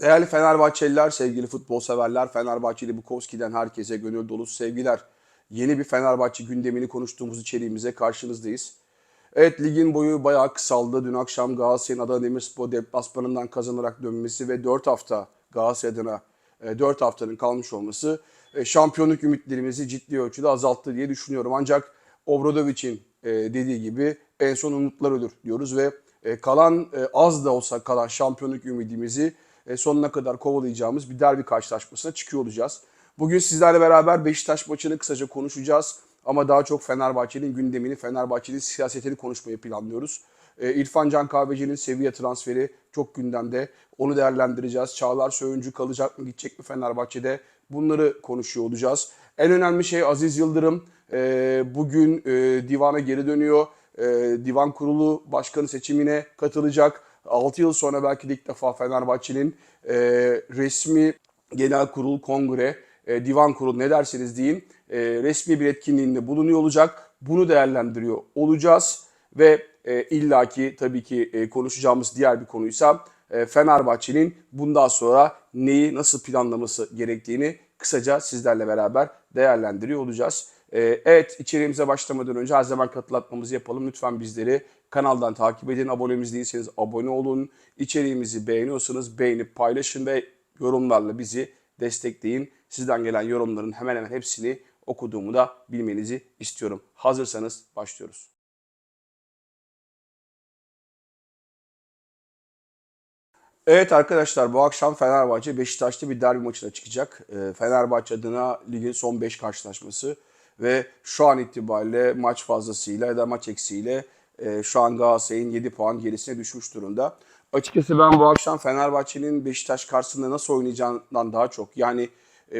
Değerli Fenerbahçeliler, sevgili futbol severler, Fenerbahçeli Bukowski'den herkese gönül dolusu sevgiler. Yeni bir Fenerbahçe gündemini konuştuğumuz içeriğimize karşınızdayız. Evet ligin boyu bayağı kısaldı. Dün akşam Galatasaray'ın Adana Demirspor deplasmanından kazanarak dönmesi ve 4 hafta Galatasaray adına 4 haftanın kalmış olması e, şampiyonluk ümitlerimizi ciddi ölçüde azalttı diye düşünüyorum. Ancak Obradovic'in e, dediği gibi en son umutlar ölür diyoruz ve e, kalan az da olsa kalan şampiyonluk ümidimizi sonuna kadar kovalayacağımız bir derbi karşılaşmasına çıkıyor olacağız. Bugün sizlerle beraber Beşiktaş maçını kısaca konuşacağız. Ama daha çok Fenerbahçe'nin gündemini, Fenerbahçe'nin siyasetini konuşmayı planlıyoruz. İrfan Can Kahveci'nin seviye transferi çok gündemde. Onu değerlendireceğiz. Çağlar Söyüncü kalacak mı, gidecek mi Fenerbahçe'de? Bunları konuşuyor olacağız. En önemli şey Aziz Yıldırım bugün divana geri dönüyor. Divan kurulu başkanı seçimine katılacak. 6 yıl sonra belki de ilk defa Fenerbahçe'nin resmi genel kurul, kongre, divan kurulu ne derseniz deyin resmi bir etkinliğinde bulunuyor olacak. Bunu değerlendiriyor olacağız ve e, illaki tabii ki e, konuşacağımız diğer bir konuysa e, Fenerbahçe'nin bundan sonra neyi nasıl planlaması gerektiğini kısaca sizlerle beraber değerlendiriyor olacağız. E, evet içeriğimize başlamadan önce her zaman katılatmamızı yapalım. Lütfen bizleri kanaldan takip edin. Abonemiz değilseniz abone olun. İçeriğimizi beğeniyorsanız beğenip paylaşın ve yorumlarla bizi destekleyin. Sizden gelen yorumların hemen hemen hepsini okuduğumu da bilmenizi istiyorum. Hazırsanız başlıyoruz. Evet arkadaşlar bu akşam Fenerbahçe Beşiktaş'ta bir derbi maçına çıkacak. Fenerbahçe adına ligin son 5 karşılaşması ve şu an itibariyle maç fazlasıyla ya da maç eksiğiyle şu an Galatasaray'ın 7 puan gerisine düşmüş durumda. Açıkçası ben bu akşam Fenerbahçe'nin Beşiktaş karşısında nasıl oynayacağından daha çok yani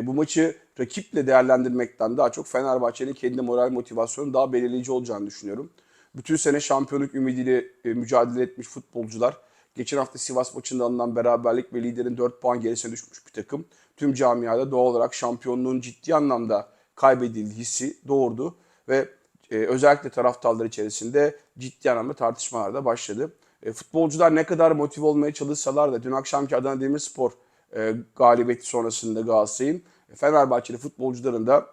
bu maçı rakiple değerlendirmekten daha çok Fenerbahçe'nin kendi moral motivasyonu daha belirleyici olacağını düşünüyorum. Bütün sene şampiyonluk ümidiyle mücadele etmiş futbolcular Geçen hafta Sivas maçında alınan beraberlik ve liderin 4 puan gerisine düşmüş bir takım. Tüm camiada doğal olarak şampiyonluğun ciddi anlamda kaybedildiği hissi doğurdu ve e, özellikle taraftarlar içerisinde ciddi anlamda tartışmalar da başladı. E, futbolcular ne kadar motive olmaya çalışsalar da dün akşamki Adana Demirspor e, galibiyeti sonrasında Galatasaray'ın e, Fenerbahçeli futbolcuların da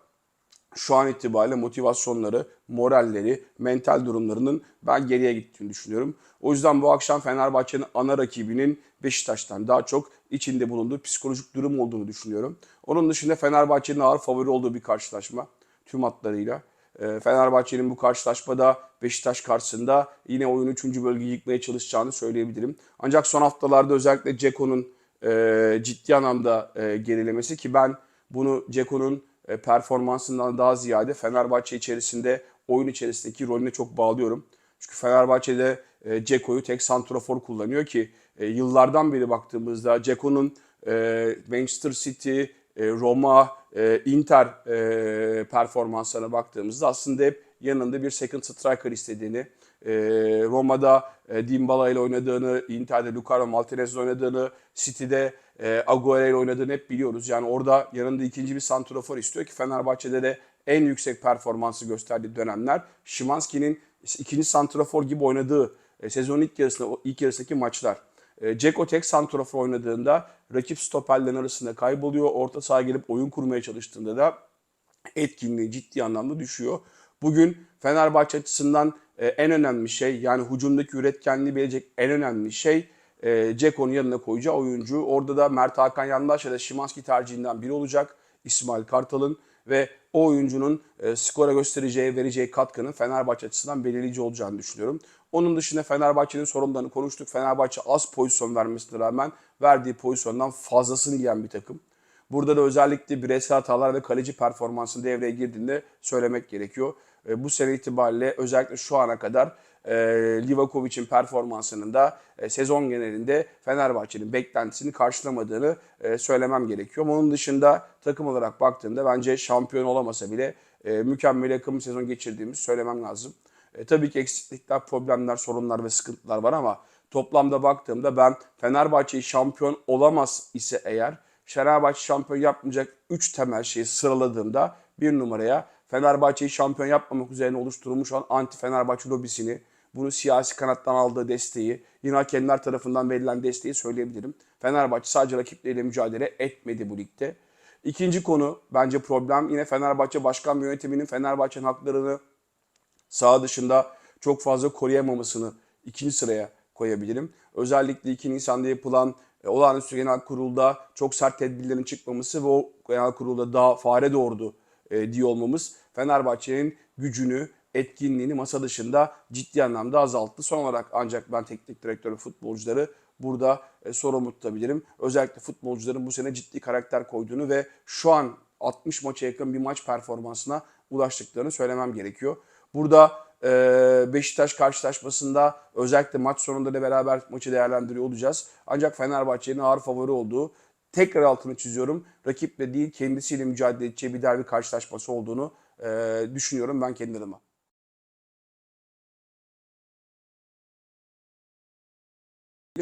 şu an itibariyle motivasyonları, moralleri, mental durumlarının ben geriye gittiğini düşünüyorum. O yüzden bu akşam Fenerbahçe'nin ana rakibinin Beşiktaş'tan daha çok içinde bulunduğu psikolojik durum olduğunu düşünüyorum. Onun dışında Fenerbahçe'nin ağır favori olduğu bir karşılaşma tüm hatlarıyla. Ee, Fenerbahçe'nin bu karşılaşmada Beşiktaş karşısında yine oyun 3. bölgeyi yıkmaya çalışacağını söyleyebilirim. Ancak son haftalarda özellikle Ceko'nun e, ciddi anlamda e, gerilemesi ki ben bunu Ceko'nun performansından daha ziyade Fenerbahçe içerisinde oyun içerisindeki rolüne çok bağlıyorum. Çünkü Fenerbahçe'de e, Ceko'yu tek santrafor kullanıyor ki e, yıllardan beri baktığımızda Ceko'nun Manchester City, Roma, Inter performanslarına baktığımızda aslında hep yanında bir second striker istediğini, Roma'da Dybala ile oynadığını, Inter'de Lucardo Martinez ile oynadığını, City'de e, Agüero ile oynadığını hep biliyoruz. Yani orada yanında ikinci bir santrafor istiyor ki Fenerbahçe'de de en yüksek performansı gösterdiği dönemler Şimanski'nin ikinci santrafor gibi oynadığı e, sezonun ilk yarısında ilk yarısındaki maçlar. E, Ceko tek santrafor oynadığında rakip stoperlerin arasında kayboluyor. Orta sahaya gelip oyun kurmaya çalıştığında da etkinliği ciddi anlamda düşüyor. Bugün Fenerbahçe açısından e, en önemli şey yani hücumdaki üretkenliği verecek en önemli şey e, Ceko'nun yanına koyacağı oyuncu. Orada da Mert Hakan Yandaş ya da Şimanski tercihinden biri olacak. İsmail Kartal'ın ve o oyuncunun e, skora göstereceği, vereceği katkının Fenerbahçe açısından belirleyici olacağını düşünüyorum. Onun dışında Fenerbahçe'nin sorunlarını konuştuk. Fenerbahçe az pozisyon vermesine rağmen verdiği pozisyondan fazlasını yiyen bir takım. Burada da özellikle bireysel hatalar ve kaleci performansının devreye girdiğinde söylemek gerekiyor. E, bu sene itibariyle özellikle şu ana kadar e, Livakovic'in performansının da e, sezon genelinde Fenerbahçe'nin beklentisini karşılamadığını e, söylemem gerekiyor. Onun dışında takım olarak baktığımda bence şampiyon olamasa bile e, mükemmel yakın bir sezon geçirdiğimizi söylemem lazım. Tabii ki eksiklikler, problemler, sorunlar ve sıkıntılar var ama toplamda baktığımda ben Fenerbahçe'yi şampiyon olamaz ise eğer Fenerbahçe şampiyon yapmayacak 3 temel şeyi sıraladığımda bir numaraya Fenerbahçe'yi şampiyon yapmamak üzerine oluşturulmuş olan anti Fenerbahçe lobisini Bunu siyasi kanattan aldığı desteği, yine hakemler tarafından verilen desteği söyleyebilirim. Fenerbahçe sadece rakipleriyle mücadele etmedi bu ligde. İkinci konu bence problem yine Fenerbahçe başkan yönetiminin Fenerbahçe'nin haklarını sağ dışında çok fazla koruyamamasını ikinci sıraya koyabilirim. Özellikle 2 Nisan'da yapılan e, olağanüstü genel kurulda çok sert tedbirlerin çıkmaması ve o genel kurulda daha fare doğurdu e, diye olmamız Fenerbahçe'nin gücünü, etkinliğini masa dışında ciddi anlamda azalttı. Son olarak ancak ben teknik direktör ve futbolcuları burada e, sorumlu tutabilirim. Özellikle futbolcuların bu sene ciddi karakter koyduğunu ve şu an 60 maça yakın bir maç performansına ulaştıklarını söylemem gerekiyor. Burada e, Beşiktaş karşılaşmasında özellikle maç sonunda da beraber maçı değerlendiriyor olacağız. Ancak Fenerbahçe'nin ağır favori olduğu tekrar altını çiziyorum. Rakiple değil kendisiyle mücadele edeceği bir derbi karşılaşması olduğunu e, düşünüyorum ben kendi adıma.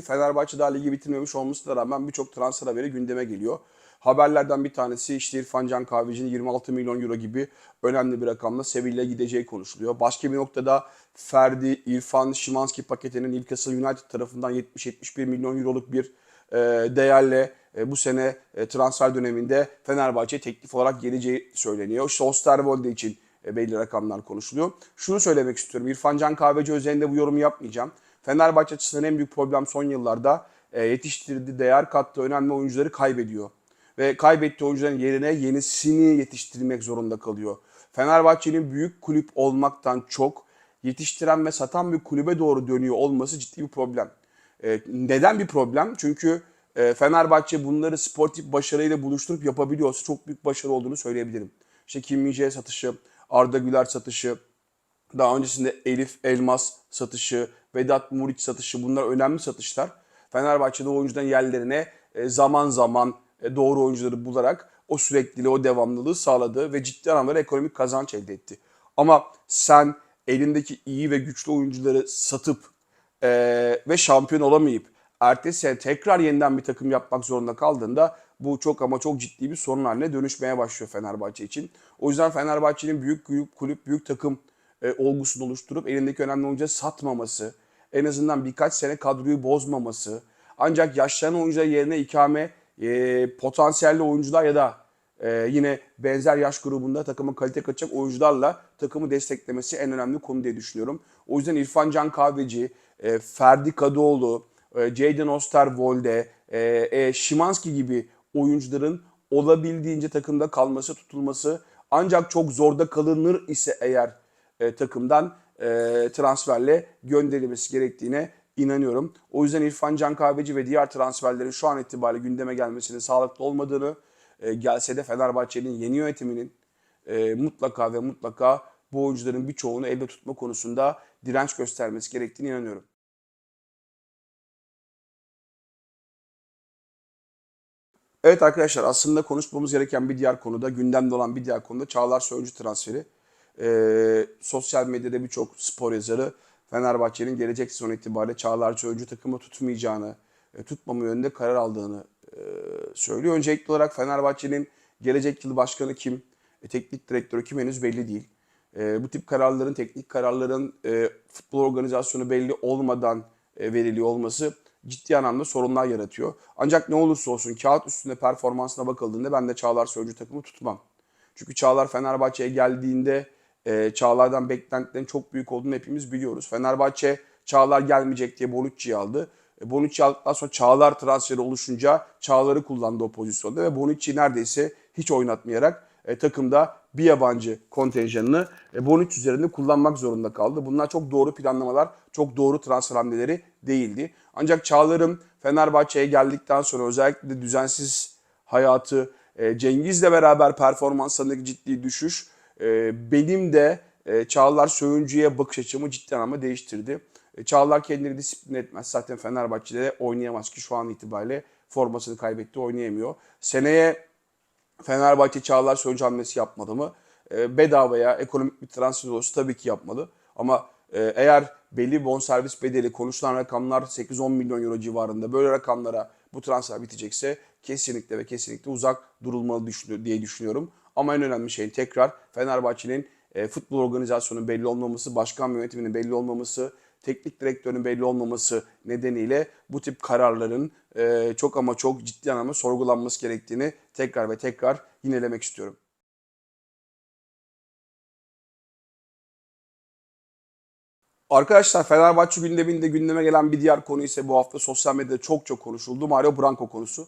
Fenerbahçe daha ligi bitirmemiş olmasına rağmen birçok transfer haberi gündeme geliyor. Haberlerden bir tanesi işte İrfan Can Kahveci'nin 26 milyon euro gibi önemli bir rakamla Sevilla'ya gideceği konuşuluyor. Başka bir noktada Ferdi, İrfan, Şimanski paketinin Newcastle United tarafından 70-71 milyon euroluk bir e, değerle e, bu sene e, transfer döneminde Fenerbahçe teklif olarak geleceği söyleniyor. İşte Osterwolde için belli rakamlar konuşuluyor. Şunu söylemek istiyorum. İrfan Can Kahveci özelinde bu yorumu yapmayacağım. Fenerbahçe açısından en büyük problem son yıllarda e, yetiştirdiği değer kattığı önemli oyuncuları kaybediyor. Ve kaybettiği oyuncuların yerine yenisini yetiştirmek zorunda kalıyor. Fenerbahçe'nin büyük kulüp olmaktan çok yetiştiren ve satan bir kulübe doğru dönüyor olması ciddi bir problem. E, neden bir problem? Çünkü e, Fenerbahçe bunları sportif başarıyla buluşturup yapabiliyorsa çok büyük başarı olduğunu söyleyebilirim. İşte Kim satışı, Arda Güler satışı, daha öncesinde Elif Elmas satışı, Vedat Muriç satışı bunlar önemli satışlar. Fenerbahçe'de oyuncuların yerlerine e, zaman zaman e, doğru oyuncuları bularak o sürekliliği, o devamlılığı sağladı ve ciddi anlamda ekonomik kazanç elde etti. Ama sen elindeki iyi ve güçlü oyuncuları satıp e, ve şampiyon olamayıp ertesi sene tekrar yeniden bir takım yapmak zorunda kaldığında bu çok ama çok ciddi bir sorun haline dönüşmeye başlıyor Fenerbahçe için. O yüzden Fenerbahçe'nin büyük kulüp, kulüp büyük takım e, olgusunu oluşturup elindeki önemli oyuncuları satmaması, en azından birkaç sene kadroyu bozmaması, ancak yaşlanan oyuncular yerine ikame e, potansiyelli oyuncular ya da e, yine benzer yaş grubunda takıma kalite katacak oyuncularla takımı desteklemesi en önemli konu diye düşünüyorum. O yüzden İrfan Can Kahveci, e, Ferdi Kadıoğlu, e, Jadon Osterwolde, e, e, Şimanski gibi oyuncuların olabildiğince takımda kalması, tutulması ancak çok zorda kalınır ise eğer e, takımdan e, transferle gönderilmesi gerektiğine inanıyorum. O yüzden İrfan Can Kahveci ve diğer transferlerin şu an itibariyle gündeme gelmesinin sağlıklı olmadığını, e, gelse de Fenerbahçe'nin yeni yönetiminin e, mutlaka ve mutlaka bu oyuncuların birçoğunu elde tutma konusunda direnç göstermesi gerektiğine inanıyorum. Evet arkadaşlar aslında konuşmamız gereken bir diğer konuda, gündemde olan bir diğer konuda Çağlar Söyüncü transferi. Ee, sosyal medyada birçok spor yazarı Fenerbahçe'nin gelecek sezon itibariyle Çağlar Söyüncü takımı tutmayacağını, e, tutmama yönünde karar aldığını e, söylüyor. Öncelikli olarak Fenerbahçe'nin gelecek yıl başkanı kim, e, teknik direktörü kim henüz belli değil. E, bu tip kararların, teknik kararların e, futbol organizasyonu belli olmadan e, veriliyor olması ciddi anlamda sorunlar yaratıyor. Ancak ne olursa olsun kağıt üstünde performansına bakıldığında ben de Çağlar Söyüncü takımı tutmam. Çünkü Çağlar Fenerbahçe'ye geldiğinde e, Çağlar'dan beklentilerin çok büyük olduğunu hepimiz biliyoruz. Fenerbahçe Çağlar gelmeyecek diye Bonucci'yi aldı. E, Bonucci aldıktan sonra Çağlar transferi oluşunca Çağlar'ı kullandı o pozisyonda ve Bonucci neredeyse hiç oynatmayarak e, takımda bir yabancı kontenjanını e, Bonucci üzerinde kullanmak zorunda kaldı. Bunlar çok doğru planlamalar, çok doğru transfer hamleleri değildi. Ancak Çağlar'ın Fenerbahçe'ye geldikten sonra özellikle düzensiz hayatı, e, Cengiz'le beraber performanslarındaki ciddi düşüş benim de e, Çağlar Söyüncü'ye bakış açımı ciddi anlamda değiştirdi. E, Çağlar kendini disiplin etmez. Zaten Fenerbahçe'de de oynayamaz ki şu an itibariyle formasını kaybetti oynayamıyor. Seneye Fenerbahçe Çağlar Söyüncü hamlesi yapmadı mı? E, bedavaya ekonomik bir transfer olursa tabii ki yapmalı. Ama eğer belli bonservis bedeli konuşulan rakamlar 8-10 milyon euro civarında böyle rakamlara bu transfer bitecekse kesinlikle ve kesinlikle uzak durulmalı diye düşünüyorum. Ama en önemli şey tekrar Fenerbahçe'nin e, futbol organizasyonu belli olmaması, başkan yönetiminin belli olmaması, teknik direktörün belli olmaması nedeniyle bu tip kararların e, çok ama çok ciddi anlamda sorgulanması gerektiğini tekrar ve tekrar yinelemek istiyorum. Arkadaşlar Fenerbahçe gündeminde gündeme gelen bir diğer konu ise bu hafta sosyal medyada çok çok konuşuldu. Mario Branco konusu.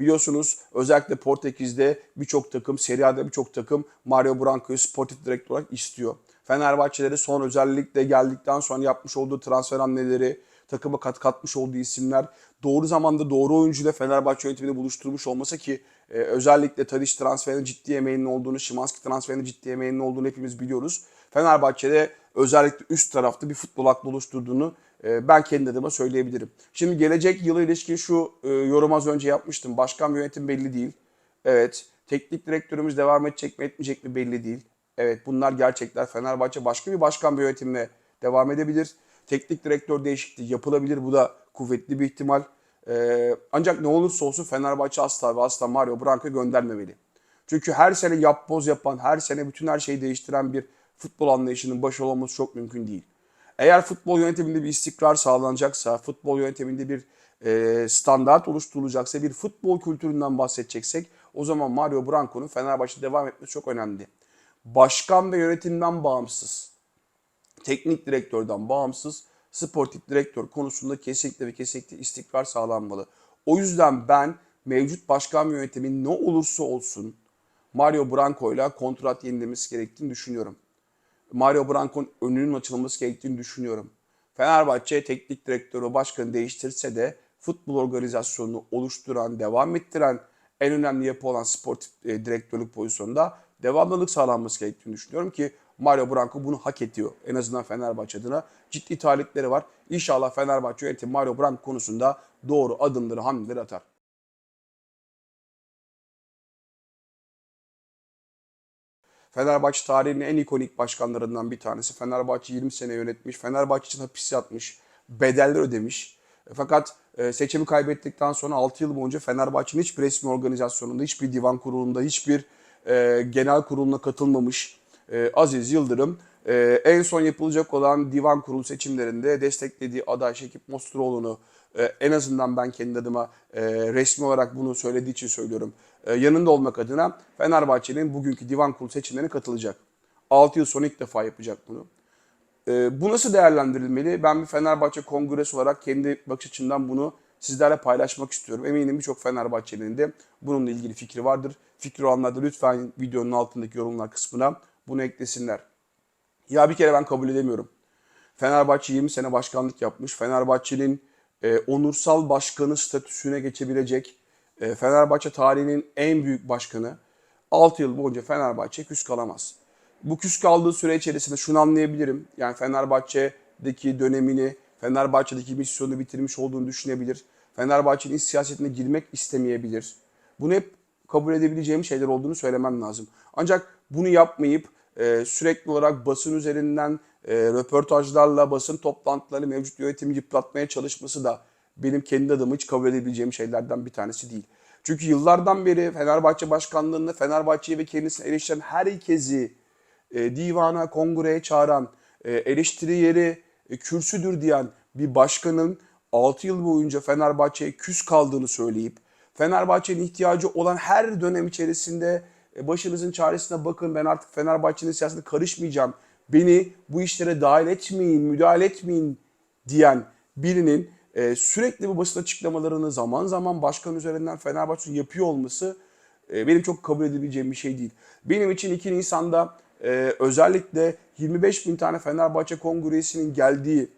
Biliyorsunuz özellikle Portekiz'de birçok takım, Serie A'da birçok takım Mario Branco'yu sportif direktör olarak istiyor. Fenerbahçeleri son özellikle geldikten sonra yapmış olduğu transfer hamleleri, takıma kat katmış olduğu isimler, doğru zamanda doğru oyuncuyla Fenerbahçe yönetimini buluşturmuş olması ki e, özellikle Tadiç transferinin ciddi emeğinin olduğunu, Şimanski transferinin ciddi emeğinin olduğunu hepimiz biliyoruz. Fenerbahçe'de özellikle üst tarafta bir futbol aklı oluşturduğunu ben kendi adıma söyleyebilirim. Şimdi gelecek yıla ilişkin şu e, yorum az önce yapmıştım. Başkan yönetim belli değil. Evet. Teknik direktörümüz devam edecek mi etmeyecek mi belli değil. Evet bunlar gerçekler. Fenerbahçe başka bir başkan bir yönetimle devam edebilir. Teknik direktör değişikliği yapılabilir. Bu da kuvvetli bir ihtimal. Ee, ancak ne olursa olsun Fenerbahçe asla ve asla Mario Branco göndermemeli. Çünkü her sene yap boz yapan, her sene bütün her şeyi değiştiren bir futbol anlayışının başarılı olması çok mümkün değil. Eğer futbol yönetiminde bir istikrar sağlanacaksa, futbol yönetiminde bir e, standart oluşturulacaksa, bir futbol kültüründen bahsedeceksek o zaman Mario Branco'nun Fenerbahçe'de devam etmesi çok önemli. Başkan ve yönetimden bağımsız, teknik direktörden bağımsız, sportif direktör konusunda kesinlikle ve kesinlikle istikrar sağlanmalı. O yüzden ben mevcut başkan yönetimin ne olursa olsun Mario Branco ile kontrat yenilemesi gerektiğini düşünüyorum. Mario Branco'nun önünün açılması gerektiğini düşünüyorum. Fenerbahçe teknik direktörü başkanı değiştirse de futbol organizasyonunu oluşturan, devam ettiren en önemli yapı olan sportif e, direktörlük pozisyonunda devamlılık sağlanması gerektiğini düşünüyorum ki Mario Branco bunu hak ediyor. En azından Fenerbahçe adına ciddi talipleri var. İnşallah Fenerbahçe yönetimi Mario Branco konusunda doğru adımları, hamleleri atar. Fenerbahçe tarihinin en ikonik başkanlarından bir tanesi. Fenerbahçe 20 sene yönetmiş. Fenerbahçe için hapis yatmış. Bedeller ödemiş. Fakat e, seçimi kaybettikten sonra 6 yıl boyunca Fenerbahçe'nin hiçbir resmi organizasyonunda, hiçbir divan kurulunda, hiçbir e, genel kuruluna katılmamış e, Aziz Yıldırım en son yapılacak olan divan kurulu seçimlerinde desteklediği aday Şekip Mosturoğlu'nu en azından ben kendi adıma resmi olarak bunu söylediği için söylüyorum. yanında olmak adına Fenerbahçe'nin bugünkü divan kurulu seçimlerine katılacak. 6 yıl sonra ilk defa yapacak bunu. bu nasıl değerlendirilmeli? Ben bir Fenerbahçe kongresi olarak kendi bakış açımdan bunu sizlerle paylaşmak istiyorum. Eminim birçok Fenerbahçeli'nin de bununla ilgili fikri vardır. Fikri olanlar da lütfen videonun altındaki yorumlar kısmına bunu eklesinler. Ya bir kere ben kabul edemiyorum. Fenerbahçe 20 sene başkanlık yapmış. Fenerbahçe'nin e, onursal başkanı statüsüne geçebilecek e, Fenerbahçe tarihinin en büyük başkanı 6 yıl boyunca Fenerbahçe küs kalamaz. Bu küs kaldığı süre içerisinde şunu anlayabilirim. Yani Fenerbahçe'deki dönemini, Fenerbahçe'deki misyonu bitirmiş olduğunu düşünebilir. Fenerbahçe'nin siyasetine girmek istemeyebilir. Bunu hep kabul edebileceğim şeyler olduğunu söylemem lazım. Ancak bunu yapmayıp e, sürekli olarak basın üzerinden e, röportajlarla, basın toplantıları mevcut yönetimi yıpratmaya çalışması da benim kendi adımı hiç kabul edebileceğim şeylerden bir tanesi değil. Çünkü yıllardan beri Fenerbahçe başkanlığını, Fenerbahçe'yi ve kendisini eleştiren herkesi e, divana, kongreye çağıran, e, eleştiri yeri e, kürsüdür diyen bir başkanın 6 yıl boyunca Fenerbahçe'ye küs kaldığını söyleyip Fenerbahçe'nin ihtiyacı olan her dönem içerisinde e, başınızın çaresine bakın ben artık Fenerbahçe'nin siyasetine karışmayacağım. Beni bu işlere dahil etmeyin, müdahale etmeyin diyen birinin e, sürekli bu basın açıklamalarını zaman zaman başkan üzerinden Fenerbahçe yapıyor olması e, benim çok kabul edebileceğim bir şey değil. Benim için 2 Nisan'da özellikle 25 bin tane Fenerbahçe kongresinin geldiği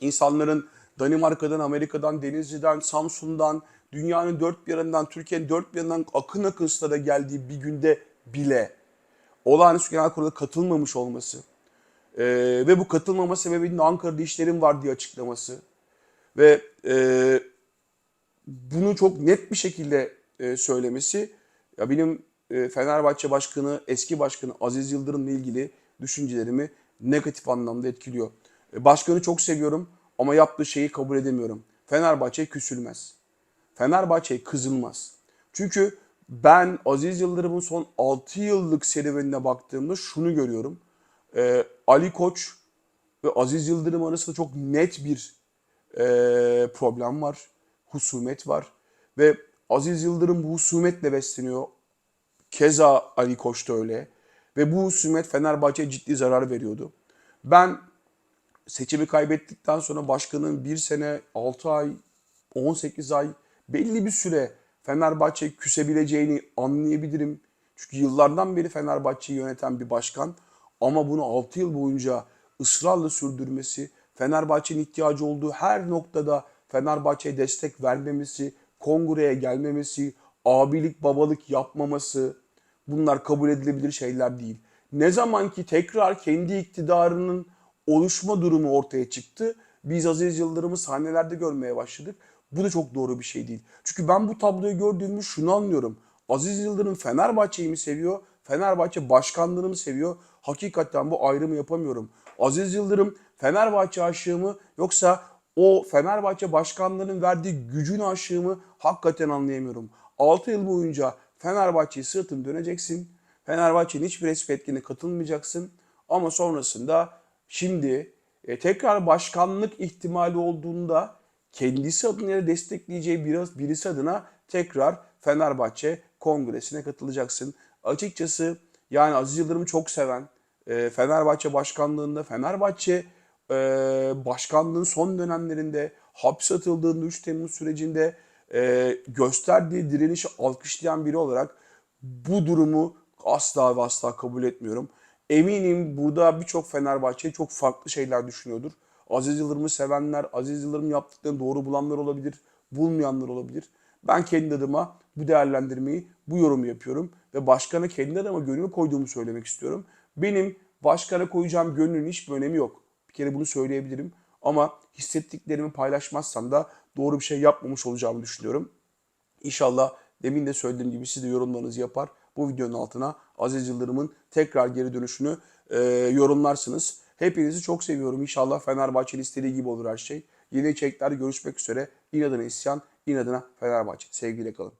insanların Danimarka'dan, Amerika'dan, Denizli'den, Samsun'dan, dünyanın dört bir yanından, Türkiye'nin dört bir yanından akın akın stada geldiği bir günde bile olağanüstü genel kurula katılmamış olması e, ve bu katılmama sebebinin Ankara'da işlerim var diye açıklaması ve e, bunu çok net bir şekilde e, söylemesi ya benim e, Fenerbahçe Başkanı, eski başkanı Aziz Yıldırım'la ilgili düşüncelerimi negatif anlamda etkiliyor. E, başkanı çok seviyorum ama yaptığı şeyi kabul edemiyorum. Fenerbahçe küsülmez. Fenerbahçe kızılmaz. Çünkü ben Aziz Yıldırım'ın son 6 yıllık serüvenine baktığımda şunu görüyorum. Ee, Ali Koç ve Aziz Yıldırım arasında çok net bir e, problem var. Husumet var. Ve Aziz Yıldırım bu husumetle besleniyor. Keza Ali Koç da öyle. Ve bu husumet Fenerbahçe'ye ciddi zarar veriyordu. Ben seçimi kaybettikten sonra başkanın bir sene, 6 ay, 18 ay belli bir süre Fenerbahçe'yi küsebileceğini anlayabilirim. Çünkü yıllardan beri Fenerbahçe'yi yöneten bir başkan ama bunu 6 yıl boyunca ısrarla sürdürmesi, Fenerbahçe'nin ihtiyacı olduğu her noktada Fenerbahçe'ye destek vermemesi, kongreye gelmemesi, abilik babalık yapmaması bunlar kabul edilebilir şeyler değil. Ne zaman ki tekrar kendi iktidarının oluşma durumu ortaya çıktı, biz Aziz Yıldırım'ı sahnelerde görmeye başladık. Bu da çok doğru bir şey değil. Çünkü ben bu tabloyu gördüğümü şunu anlıyorum. Aziz Yıldırım Fenerbahçe'yi mi seviyor, Fenerbahçe başkanlığını mı seviyor? Hakikaten bu ayrımı yapamıyorum. Aziz Yıldırım Fenerbahçe aşığı mı yoksa o Fenerbahçe başkanlığının verdiği gücün aşığı mı hakikaten anlayamıyorum. 6 yıl boyunca Fenerbahçe'yi sırtını döneceksin. Fenerbahçe'nin hiçbir resmi etkinliğine katılmayacaksın. Ama sonrasında şimdi e, tekrar başkanlık ihtimali olduğunda kendisi adına destekleyeceği biraz birisi adına tekrar Fenerbahçe kongresine katılacaksın. Açıkçası yani Aziz Yıldırım'ı çok seven, e, Fenerbahçe başkanlığında, Fenerbahçe e, başkanlığın son dönemlerinde hapse atıldığında 3 Temmuz sürecinde e, gösterdiği direnişi alkışlayan biri olarak bu durumu asla ve asla kabul etmiyorum. Eminim burada birçok Fenerbahçe çok farklı şeyler düşünüyordur. Aziz Yıldırım'ı sevenler, Aziz Yıldırım yaptıklarını doğru bulanlar olabilir, bulmayanlar olabilir. Ben kendi adıma bu değerlendirmeyi, bu yorumu yapıyorum ve başkana kendi adıma gönlümü koyduğumu söylemek istiyorum. Benim başkana koyacağım gönlün hiçbir önemi yok. Bir kere bunu söyleyebilirim. Ama hissettiklerimi paylaşmazsam da doğru bir şey yapmamış olacağımı düşünüyorum. İnşallah demin de söylediğim gibi siz de yorumlarınızı yapar. Bu videonun altına Aziz Yıldırım'ın tekrar geri dönüşünü e, yorumlarsınız. Hepinizi çok seviyorum. İnşallah Fenerbahçe'nin istediği gibi olur her şey. Yeni içeriklerde görüşmek üzere. İnadına isyan, inadına Fenerbahçe. Sevgiyle kalın.